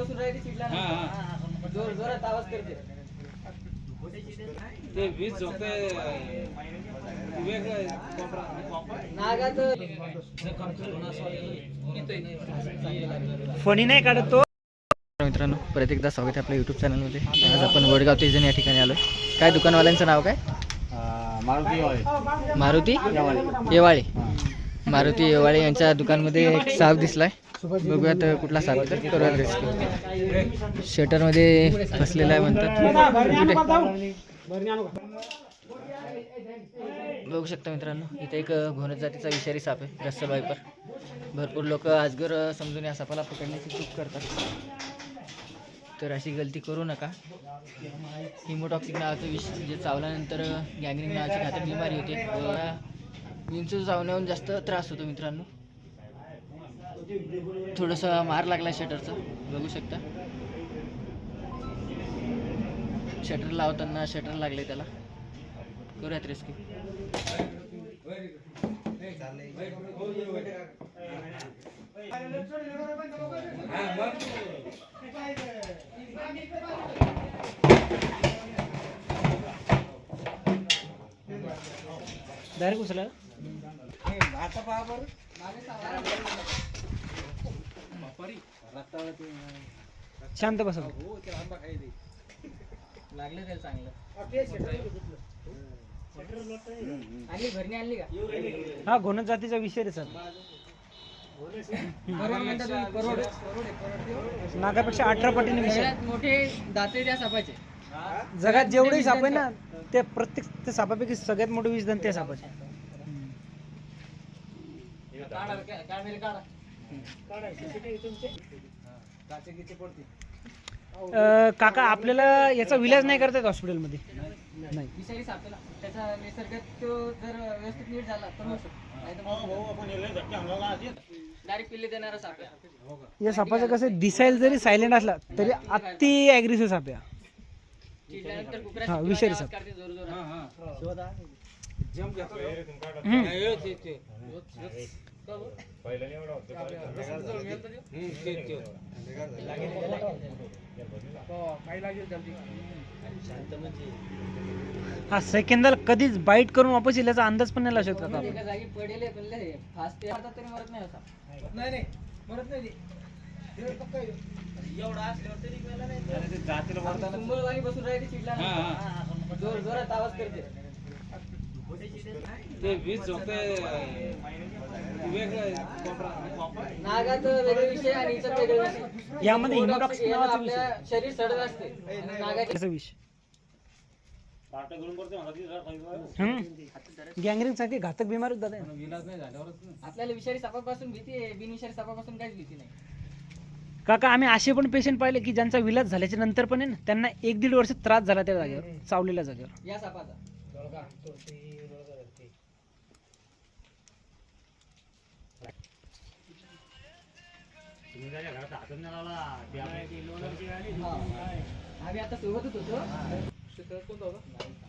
बसून राहते चिडला हा, हा. नाही. जोर जोरात आवाज करते. ते वीज झोपते फणी नाही काढत तो. मित्रांनो परत एकदा स्वागत आहे आपल्या युट्यूब चॅनलमध्ये आज आपण वडगाव तेजन या ठिकाणी आलो काय दुकानवाल्यांचं नाव काय? मारुती येवाळे मारुती येवाळे यांच्या दुकानमध्ये एक साप दिसलाय. बघूयात कुठला साप तर करूयात रेस्क्यू शटरमध्ये फसलेला आहे म्हणतात. कुठे? बघू शकता मित्रांनो इथे एक घोणत जातीचा विषारी साप आहे रस्सल बायपर भरपूर लोक आजगर समजून या सापाला पकडण्याची चूक करतात. तर अशी गलती करू नका. हिमोटॉक्सिक नावाचं विष जे चावल्यानंतर गँग्रीन नावाची घातक बिमारी होते विंचू चावण्याहून जास्त त्रास होतो मित्रांनो. थोडंसं मार लागला शटरचा बघू शकता. शटर लावताना शटर लागले त्याला. करूयात रेस्क्यू डायरेक्ट उचला शांत बसा. लागलं त्याला चांगलं? आणली भरणी आणली का? हा घोणत जातीचा विषय रे सर. नागापेक्षा अठरा पटीने विषय. मोठे दाते त्या सापाचे. जगात जेवढे साप आहे ना ते प्रत्येक त्या सापापैकी सगळ्यात मोठे विष त्या सापाचे. अं, काका आपल्याला याचा विलाज नाही करता येत हॉस्पिटलमध्ये. नाही. विषारी साप आहे ना त्याचा निसर्गात तो जर व्यवस्थित नीट झाला तर होऊ शकतो. डायरेक्ट पिल्ले देणारा साप आहे. या सापाचं कसं दिसायला जरी सायलेंट असला तरी अति ॲग्रेसिव्ह साप आहे हा. हा, विषारी साप. हा सेकंदाला कधीच बाईट करून वापस येईल याचा अंदाज पण नाही लावू शकत काका आपण. एका जागी पडेल आहे, पण लय फास्ट आहे. आता तरी मरत नाही होता. नाही नाही. मरत नाही सुंबळवाणी बसून राहते चिडला हा, नाही. जोर जोरात आवाज करते. ते वीज झोपते वेगळं नागात वेगळे विषय आणि इतर वेगळे विषय. यामध्ये नावाचा आपल्या शरीर सडत असते. आणि नागाचे त्याचा विष गँगरिंग सारखी घातक बिमारी दादा. आहे. नाही झाल्यावरच ना. आपल्याला विषारी सापापासून भीती आहे बिनविषारी सापापासून काहीच भीती नाही. काका आम्ही असे पण पेशंट पाहिले की ज्यांचा विलाज झाल्याच्यानंतर पण आहे ना त्यांना एक दीड वर्ष त्रास झाला त्या जागेवर चावलेल्या जागेवर. या सापाचा. हा. आम्ही आता सोबतच होतो. कोणता होता.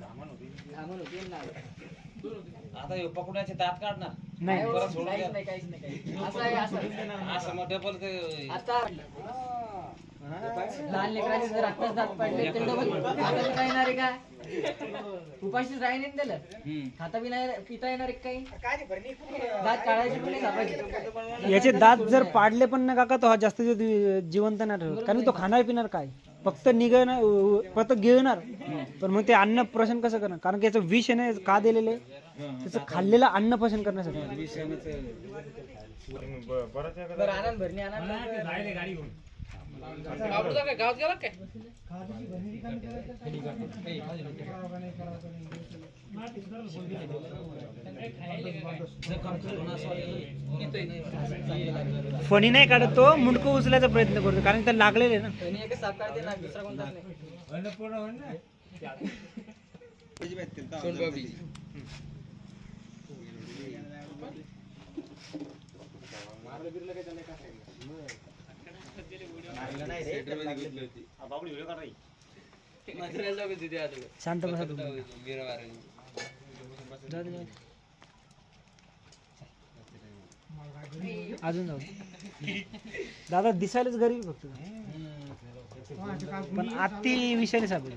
धामण होती. आणि नाग. आता हे पकडण्याचे दात काढणार. नाही. परत सोडून काहीच द्या. नाही काहीच नाही काहीच नाही. असं आहे असं असं मग डबल ते आता लहान लेकराचे जर आत्ताच दात पडले तर डबल येणार आहे का? उपाशीच राही नाही त्याला. हम्म. खाता बी नाही पिता येणार आहे काही? दात काढायचे पण नाही याचे दात जर पाडले पण ना काका तो हा जास्त दिवस जिवंत नाही कारण तो खाणार पिणार काय? फक्त निघणार फक्त गिळणार. पण मग ते अन्न प्रशन कसं करणार? कारण की याचं विष आहे ना का दिलेलं आहे. त्याचं खाल्लेलं अन्न पचन करण्यासाठी. बरं आनंद भरणी आनंद फणी नाही काढत तो मुंडकं उचलायचा प्रयत्न करतो कारण त्याला लागलेले ना. त्यांनी एकच साप काढते ना दुसरा कोणताच नाही शांत बसा तुम्ही जाऊ दे, जाऊ दे. अजून जाऊ दे. दादा दिसायलाच गरीब फक्त पण आत्ती विषारी सापडली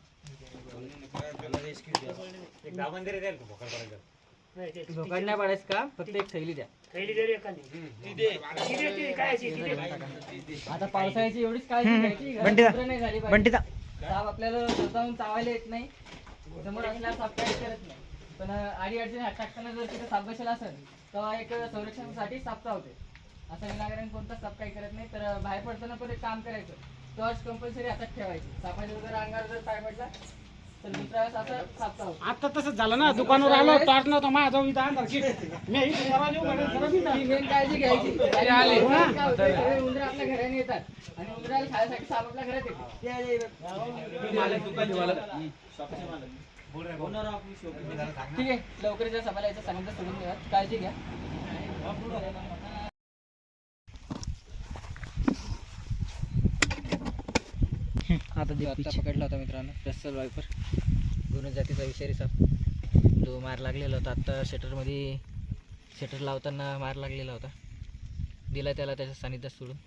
धोकाड नाही पाडायचं का? फक्त एक थैली द्या. आता पावसाळ्याची एवढीच काळजी घ्यायची घरात बंटीदा. कुत्रं नाही झाली पाहिजे. साप आपल्याला स्वतःहून चावायला येत नाही. समोर असल्यास साप काही करत नाही. पण आडी अडचणी टाकताना जर तिथे साप बसेल असेल तेव्हा एक संरक्षणासाठी साप चावते. असं विनाकारण कोणता साप काही करत नाही. तर बाहेर पडताना पण एक काम करायचं. टॉर्च कंपल्सरी हातात ठेवायची. सापाच्या जर अंगावर जर पाय पडला तर दुसऱ्या वेळेस असं आता तसं झालं ना दुकानावर आलो टॉर्च नव्हता माझा इथं. मी. ही मेन काळजी घ्यायची. आले. काय होतं, सगळे उंदरं आपल्या घराने येतात. आणि उंदराला खाण्यासाठी साप आपल्या घरात येते. ठीक आहे लवकर जर सभाला यायचं सांगितलं सोडून द्या काळजी घ्या. आता पकडला होता मित्रांनो रस्सल वायपर गुन्हे जातीचा विषारी साप. जो मार लागलेला होता. आत्ता शटरमध्ये शटर लावताना मार लागलेला होता. दिला त्याला त्याच्या सानिध्यात सोडून.